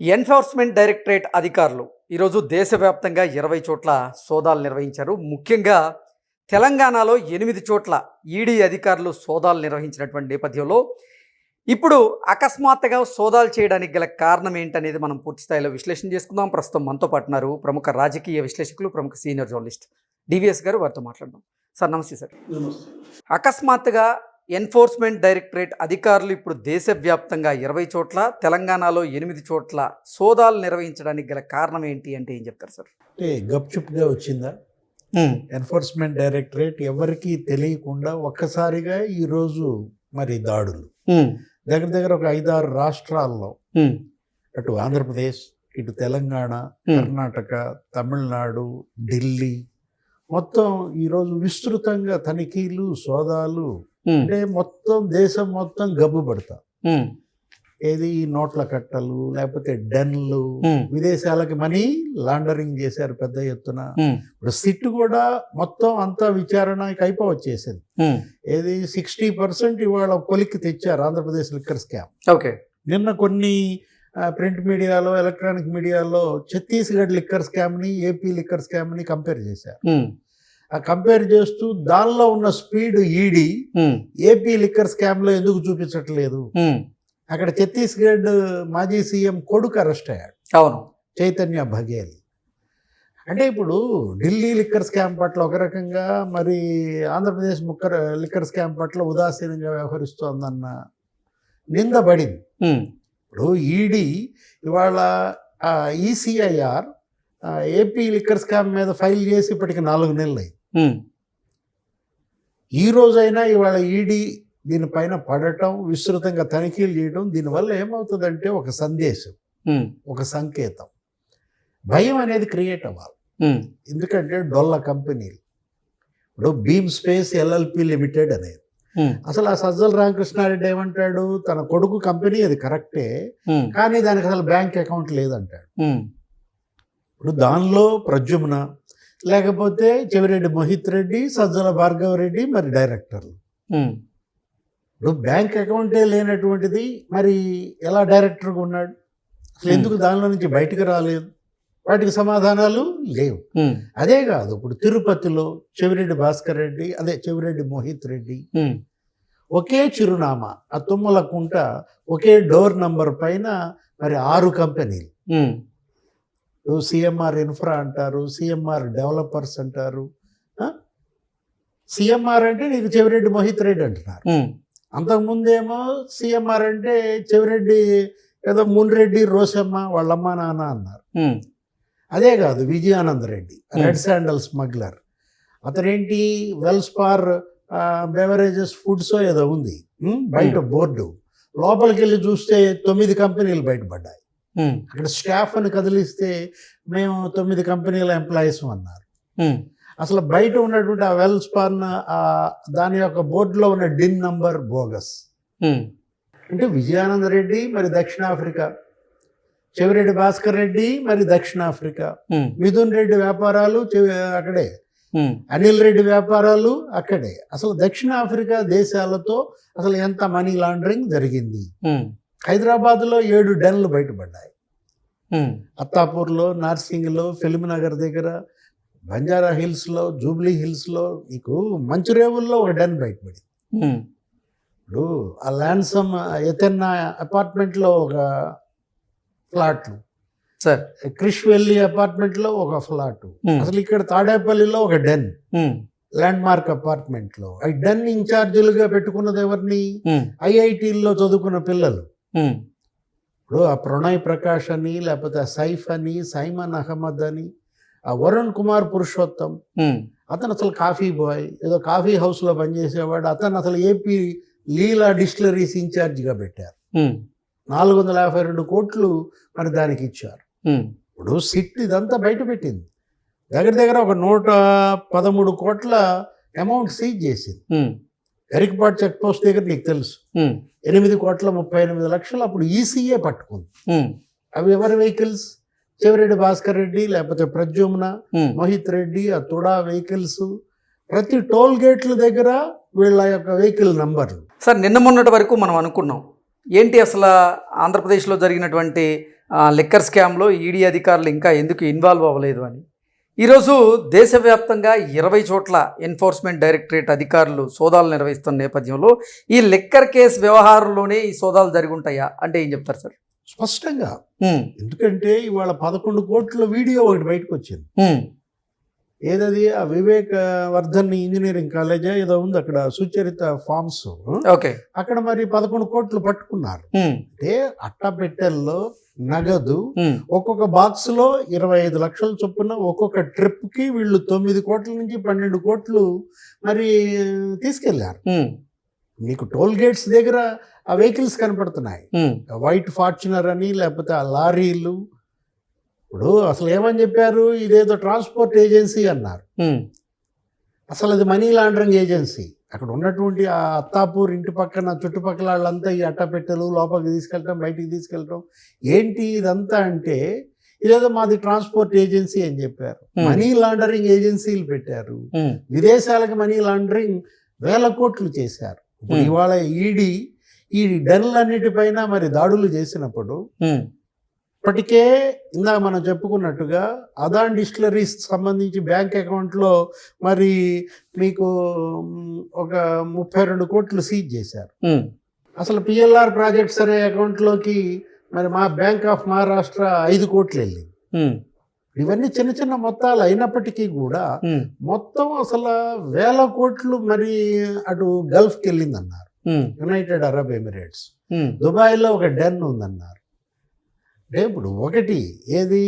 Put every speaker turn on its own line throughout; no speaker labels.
Enforcement directorate అధికారులు ఈరోజు దేశవ్యాప్తంగా ఇరవై చోట్ల సోదాలు నిర్వహించారు. ముఖ్యంగా తెలంగాణలో ఎనిమిది చోట్ల ఈడీ అధికారులు సోదాలు నిర్వహించినటువంటి నేపథ్యంలో ఇప్పుడు అకస్మాత్తుగా సోదాలు చేయడానికి గల కారణం ఏంటనేది మనం పూర్తి స్థాయిలో విశ్లేషణ చేసుకుందాం. ప్రస్తుతం మనతో పాటు ఉన్నారు ప్రముఖ రాజకీయ విశ్లేషకులు ప్రముఖ సీనియర్ జర్నలిస్ట్ డివిఎస్ గారు. వారితో మాట్లాడదాం. సార్ నమస్తే సార్. అకస్మాత్తుగా ఎన్ఫోర్స్మెంట్ డైరెక్టరేట్ అధికారులు ఇప్పుడు దేశవ్యాప్తంగా ఇరవై చోట్ల తెలంగాణలో ఎనిమిది చోట్ల సోదాలు నిర్వహించడానికి గల కారణం ఏంటి అంటే ఏం చెప్తారు సార్?
అంటే గప్చుప్గా వచ్చిందా? ఎన్ఫోర్స్మెంట్ డైరెక్టరేట్ ఎవరికీ తెలియకుండా ఒక్కసారిగా ఈరోజు మరి దాడులు. దగ్గర దగ్గర ఒక ఐదారు రాష్ట్రాల్లో. అటు ఆంధ్రప్రదేశ్ ఇటు తెలంగాణ కర్ణాటక తమిళనాడు ఢిల్లీ. మొత్తం ఈరోజు విస్తృతంగా తనిఖీలు సోదాలు అంటే మొత్తం దేశం మొత్తం గబ్బు పడతా. ఏది ఈ నోట్ల కట్టలు లేకపోతే డెన్లు విదేశాలకి మనీ లాండరింగ్ చేశారు పెద్ద ఎత్తున. ఇప్పుడు సిట్ కూడా మొత్తం అంతా విచారణకి అయిపోవచ్చేసింది. ఏది సిక్స్టీ పర్సెంట్ ఇవాళ కొలిక్కి తెచ్చారు ఆంధ్రప్రదేశ్ లిక్కర్ స్కామ్.
ఓకే.
నిన్న కొన్ని ప్రింట్ మీడియాలో ఎలక్ట్రానిక్ మీడియాలో ఛత్తీస్గఢ్ లిక్కర్ స్కామ్ని ఏపీ లిక్కర్ స్కామ్ని కంపేర్ చేశారు. కంపేర్ చేస్తూ దానిలో ఉన్న స్పీడ్ ఈడీ ఏపీ లిక్కర్ స్కామ్లో ఎందుకు చూపించట్లేదు? అక్కడ ఛత్తీస్గఢ్ మాజీ సీఎం కొడుకు అరెస్ట్ అయ్యాడు.
అవును.
చైతన్య బఘేల్. అంటే ఇప్పుడు ఢిల్లీ లిక్కర్ స్కామ్ పట్ల ఒక రకంగా మరి ఆంధ్రప్రదేశ్ ముక్కర్ లిక్కర్ స్కామ్ పట్ల ఉదాసీనంగా వ్యవహరిస్తోందన్న నింద పడింది. ఇప్పుడు ఈడీ ఇవాళ ఈసీఐఆర్ ఏపీ లిక్కర్ స్కామ్ మీద ఫైల్ చేసి ఇప్పటికి నాలుగు నెలలు అయింది. ఈ రోజైనా ఇవాళ ఈడీ దీనిపైన పడటం విస్తృతంగా తనిఖీలు చేయడం దీనివల్ల ఏమవుతుందంటే ఒక సందేశం ఒక సంకేతం. భయం అనేది క్రియేట్ అవ్వాలి. ఎందుకంటే డొల్ల కంపెనీలు. ఇప్పుడు భీమ్ స్పేస్ ఎల్ఎల్పి లిమిటెడ్ అనేది. అసలు ఆ సజ్జల రామకృష్ణారెడ్డి ఏమంటాడు? తన కొడుకు కంపెనీ అది కరెక్టే. కానీ దానికి అసలు బ్యాంక్ అకౌంట్ లేదంటాడు. ఇప్పుడు దానిలో ప్రద్యుమ్న లేకపోతే చెవిరెడ్డి మోహిత్ రెడ్డి సజ్జల భార్గవ రెడ్డి మరి డైరెక్టర్లు. ఇప్పుడు బ్యాంక్ అకౌంటే లేనటువంటిది మరి ఎలా డైరెక్టర్గా ఉన్నాడు? అసలు ఎందుకు దానిలో నుంచి బయటకు రాలేదు? వాటికి సమాధానాలు లేవు. అదే కాదు ఇప్పుడు తిరుపతిలో చెవిరెడ్డి భాస్కర్ రెడ్డి అదే చెవిరెడ్డి మోహిత్ రెడ్డి ఒకే చిరునామా ఆ తుమ్మల కుంట ఒకే డోర్ నంబర్ పైన మరి ఆరు కంపెనీలు. సిఎంఆర్ ఇన్ఫ్రా అంటారు సిఎంఆర్ డెవలపర్స్ అంటారు సిఎంఆర్ అంటే నీకు చెవిరెడ్డి మోహిత్ రెడ్డి అంటున్నారు. అంతకుముందేమో సిఎంఆర్ అంటే చెవిరెడ్డి ఏదో మున్రెడ్డి రోసమ్మ వాళ్ళమ్మ నాన్న అన్నారు. అదే కాదు Vijayananda Reddy red sandal smuggler. అతనేంటి వెల్స్పార్ బెవరేజెస్ ఫుడ్స్ ఏదో ఉంది. బయట బోర్డు. లోపలికి వెళ్ళి చూస్తే తొమ్మిది కంపెనీలు బయటపడ్డాయి. అక్కడ స్టాఫ్ అని కదిలిస్తే మేము తొమ్మిది కంపెనీల ఎంప్లాయీస్ అన్నారు. అసలు బయట ఉన్నటువంటి ఆ వెల్స్పాన్ ఆ దాని యొక్క బోర్డులో ఉన్న డిన్ నంబర్ బోగస్. అంటే విజయానంద రెడ్డి మరి దక్షిణాఫ్రికా. చెవిరెడ్డి భాస్కర్ రెడ్డి మరి దక్షిణాఫ్రికా. మిథున్ రెడ్డి వ్యాపారాలు అక్కడే. అనిల్ రెడ్డి వ్యాపారాలు అక్కడే. అసలు దక్షిణాఫ్రికా దేశాలతో అసలు ఎంత మనీ లాండరింగ్ జరిగింది? హైదరాబాద్లో ఏడు డెన్లు బయటపడ్డాయి. అత్తాపూర్లో నార్సింగ్లో ఫిల్మ్ నగర్ దగ్గర బంజారా హిల్స్లో జూబ్లీ హిల్స్లో నీకు మంచురేవుల్లో ఒక డెన్ బయటపడింది. ఇప్పుడు ఆ ల్యాన్సమ్ ఎతెన్న అపార్ట్మెంట్లో ఒక ఫ్లాట్లు
సార్.
క్రిష్ వెల్లి అపార్ట్మెంట్లో ఒక ఫ్లాట్. అసలు ఇక్కడ తాడేపల్లిలో ఒక డెన్. ల్యాండ్ మార్క్ అపార్ట్మెంట్లో. ఈ డెన్ ఇన్ఛార్జీలుగా పెట్టుకున్నది ఎవరిని? ఐఐటీల్లో చదువుకున్న పిల్లలు. ఇప్పుడు ఆ ప్రణయ్ ప్రకాష్ అని లేకపోతే ఆ సైఫ్ అని సైమన్ అహ్మద్ అని ఆ వరుణ్ కుమార్ పురుషోత్తం. అతను అసలు కాఫీ బాయ్. ఏదో కాఫీ హౌస్లో పనిచేసేవాడు. అతను అసలు ఏపీ లీలా డిస్టిలరీస్ ఇన్ఛార్జిగా పెట్టారు. నాలుగు వందల యాభై రెండు కోట్లు మరి దానికి ఇచ్చారు. ఇప్పుడు సిట్ ఇదంతా బయట పెట్టింది. దగ్గర దగ్గర ఒక నూట పదమూడు కోట్ల అమౌంట్ సీజ్ చేసింది. గరికపాటి చెక్ పోస్ట్ దగ్గర నీకు తెలుసు. ఎనిమిది కోట్ల ముప్పై ఎనిమిది లక్షలు అప్పుడు ఈసీఏ పట్టుకుంది. అవి ఎవరి వెహికల్స్? చెవిరెడ్డి భాస్కర్ రెడ్డి లేకపోతే ప్రద్యుమ్న మోహిత్ రెడ్డి ఆ తుడా వెహికల్స్. ప్రతి టోల్ గేట్ల దగ్గర వీళ్ళ యొక్క వెహికల్ నంబర్లు.
సార్ నిన్న మొన్నటి వరకు మనం అనుకున్నాం. ఏంటి అసలు ఆంధ్రప్రదేశ్లో జరిగినటువంటి లిక్కర్ స్కామ్లో ఈడీ అధికారులు ఇంకా ఎందుకు ఇన్వాల్వ్ అవ్వలేదు అని? ఈరోజు దేశవ్యాప్తంగా ఇరవై చోట్ల ఎన్ఫోర్స్మెంట్ డైరెక్టరేట్ అధికారులు సోదాలు నిర్వహిస్తున్న నేపథ్యంలో ఈ లిక్కర్ కేసు వ్యవహారంలోనే ఈ సోదాలు జరిగి ఉంటాయా అంటే ఏం చెప్తారు సార్?
స్పష్టంగా. ఎందుకంటే ఇవాళ పదకొండు కోట్ల వీడియో ఒకటి బయటకు వచ్చింది. ఏదది? ఆ వివేక్ వర్ధన్ ఇంజనీరింగ్ కాలేజా? ఏదో ఉంది అక్కడ సుచరిత ఫార్మ్స్.
ఓకే.
అక్కడ మరి పదకొండు కోట్లు పట్టుకున్నారు. అంటే అట్టపెట్టెల్లో నగదు ఒక్కొక్క బాక్స్లో ఇరవై ఐదు లక్షల చొప్పున ఒక్కొక్క ట్రిప్కి వీళ్ళు తొమ్మిది కోట్ల నుంచి పన్నెండు కోట్లు మరి
తీసుకెళ్ళారు.
నీకు టోల్ గేట్స్ దగ్గర ఆ వెహికల్స్ కనపడుతున్నాయి. వైట్ ఫార్చునర్ అని లేకపోతే ఆ లారీలు ఇప్పుడు అసలు ఏమని చెప్పారు? ఇదేదో ట్రాన్స్పోర్ట్ ఏజెన్సీ అన్నారు. అసలు అది మనీ లాండరింగ్ ఏజెన్సీ అక్కడ ఉన్నటువంటి ఆ అత్తాపూర్ ఇంటి పక్కన చుట్టుపక్కల వాళ్ళంతా ఈ అట్టపెట్టెలు లోపలికి తీసుకెళ్ళటం బయటికి తీసుకెళ్ళటం. ఏంటి ఇదంతా అంటే ఇదేదో మాది ట్రాన్స్పోర్ట్ ఏజెన్సీ అని చెప్పారు. మనీ లాండరింగ్ ఏజెన్సీలు పెట్టారు. విదేశాలకు మనీ లాండరింగ్ వేల కోట్లు చేశారు. ఇవాళ ఈడీ ఈ డన్లన్నిటిపైన మరి దాడులు చేసినప్పుడు ఇప్పటికే ఇందాక మనం చెప్పుకున్నట్టుగా అదాన్ డిస్టిలరీస్ సంబంధించి బ్యాంక్ అకౌంట్లో మరి మీకు ఒక ముప్పై రెండు కోట్లు సీజ్ చేశారు. అసలు పిఎల్ఆర్ ప్రాజెక్ట్స్ అనే అకౌంట్లోకి మరి మా బ్యాంక్ ఆఫ్ మహారాష్ట్ర ఐదు కోట్లు వెళ్ళింది. ఇవన్నీ చిన్న చిన్న మొత్తాలు అయినప్పటికీ కూడా మొత్తం అసలు వేల కోట్లు మరి అటు గల్ఫ్కి వెళ్ళిందన్నారు. United Arab Emirates. దుబాయ్లో ఒక డెన్ ఉందన్నారు. అంటే ఇప్పుడు ఒకటి ఏది?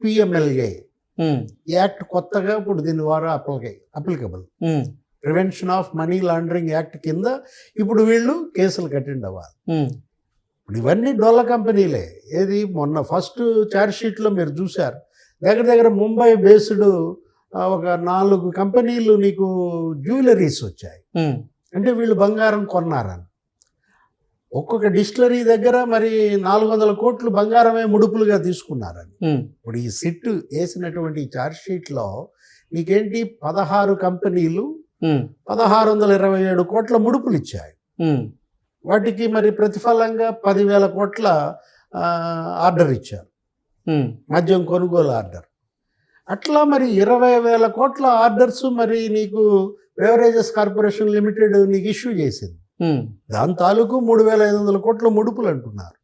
పిఎంఎల్ఏ యాక్ట్ కొత్తగా ఇప్పుడు దీని ద్వారా అప్లికే applicable. Prevention of money laundering act కింద ఇప్పుడు వీళ్ళు కేసులు కట్టిండి అవ్వాలి. ఇప్పుడు ఇవన్నీ డొల్ల కంపెనీలే. ఏది? మొన్న ఫస్ట్ ఛార్జ్ షీట్లో మీరు చూశారు. దగ్గర దగ్గర ముంబై బేస్డ్ ఒక నాలుగు కంపెనీలు నీకు జ్యువెలరీస్ వచ్చాయి. అంటే వీళ్ళు బంగారం కొన్నారని. ఒక్కొక్క డిస్టిలరీ దగ్గర మరి నాలుగు వందల కోట్లు బంగారమే ముడుపులుగా తీసుకున్నారని. ఇప్పుడు ఈ సిట్ వేసినటువంటి ఛార్జ్ షీట్లో నీకేంటి? పదహారు కంపెనీలు పదహారు వందల ఇరవై ఏడు కోట్ల ముడుపులు ఇచ్చాయి వాటికి మరి ప్రతిఫలంగా పదివేల కోట్ల ఆర్డర్ ఇచ్చారు. మద్యం కొనుగోలు ఆర్డర్. అట్లా మరి ఇరవై వేల కోట్ల ఆర్డర్స్ మరి నీకు బెవరేజెస్ కార్పొరేషన్ లిమిటెడ్ నీకు ఇష్యూ చేసింది. దాని తాలూకు మూడు వేల ఐదు వందల కోట్ల ముడుపులు అంటున్నారు.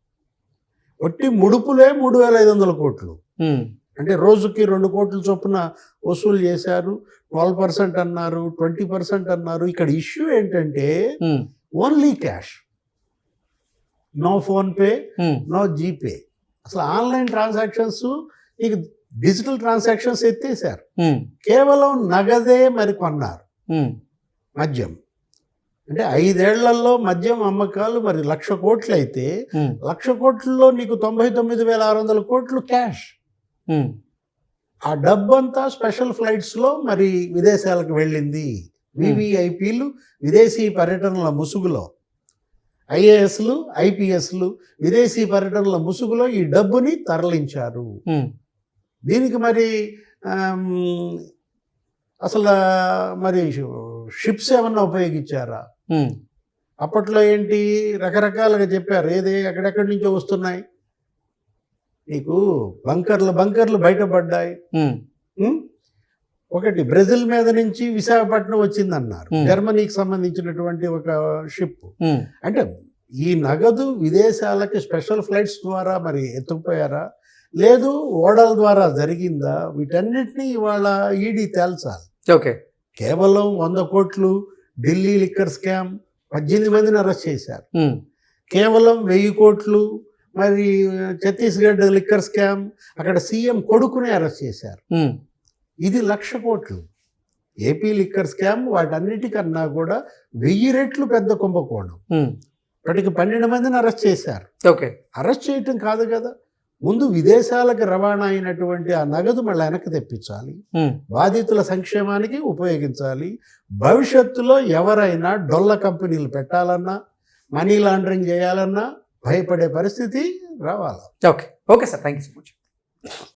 ఒట్టి ముడుపులే మూడు వేల ఐదు వందల కోట్లు. అంటే రోజుకి రెండు కోట్ల చొప్పున వసూలు చేశారు. ట్వెల్వ్ పర్సెంట్ అన్నారు ట్వంటీ పర్సెంట్ అన్నారు. ఇక్కడ ఇష్యూ ఏంటంటే only cash. No PhonePe no GPay. అసలు ఆన్లైన్ ట్రాన్సాక్షన్స్ నీకు డిజిటల్ ట్రాన్సాక్షన్స్ ఎత్తేసారు కేవలం నగదే మరి కొన్నారు. మద్యం. అంటే ఐదేళ్ళలో మద్యం అమ్మకాలు మరి లక్ష కోట్లు అయితే లక్ష కోట్లలో నీకు తొంభై తొమ్మిది వేల ఆరు వందల కోట్లు క్యాష్. ఆ డబ్బంతా స్పెషల్ ఫ్లైట్స్లో మరి విదేశాలకు వెళ్ళింది. వివిఐపీలు విదేశీ పర్యటనల ముసుగులో. ఐఏఎస్లు ఐపీఎస్లు విదేశీ పర్యటనల ముసుగులో ఈ డబ్బుని తరలించారు. దీనికి మరి అసలు మరి షిప్స్ ఏమన్నా ఉపయోగించారా? అప్పట్లో ఏంటి? రకరకాలుగా చెప్పారు. ఏది ఎక్కడెక్కడి నుంచో వస్తున్నాయి. నీకు బంకర్లు బంకర్లు బయటపడ్డాయి? ఒకటి బ్రెజిల్ మీద నుంచి విశాఖపట్నం వచ్చిందన్నారు. జర్మనీకి సంబంధించినటువంటి ఒక షిప్ అంటే ఈ నగదు విదేశాలకి స్పెషల్ ఫ్లైట్స్ ద్వారా మరి ఎత్తుకుపోయారా? లేదు ఓడల ద్వారా జరిగిందా? వీటన్నిటినీ ఇవాళ ఈడీ తేల్చాలి.
ఓకే.
కేవలం వంద కోట్లు ఢిల్లీ లిక్కర్ స్కామ్ పద్దెనిమిది మందిని అరెస్ట్ చేశారు. కేవలం వెయ్యి కోట్లు మరి ఛత్తీస్గఢ్ లిక్కర్ స్కామ్ అక్కడ సీఎం కొడుకునే అరెస్ట్ చేశారు. ఇది లక్ష కోట్లు. ఏపీ లిక్కర్ స్కామ్ వాటన్నిటికన్నా కూడా వెయ్యి రెట్లు పెద్ద కుంభకోణం. ఇప్పటికి పన్నెండు మందిని అరెస్ట్ చేశారు.
ఓకే.
అరెస్ట్ చేయటం కాదు కదా. ముందు విదేశాలకు రవాణా అయినటువంటి ఆ నగదు మళ్ళీ వెనక్కి తెప్పించాలి. బాధితుల సంక్షేమానికి ఉపయోగించాలి. భవిష్యత్తులో ఎవరైనా డొల్ల కంపెనీలు పెట్టాలన్నా మనీ లాండరింగ్ చేయాలన్నా భయపడే పరిస్థితి రావాలి.
Okay. Okay sir. Thank you so much.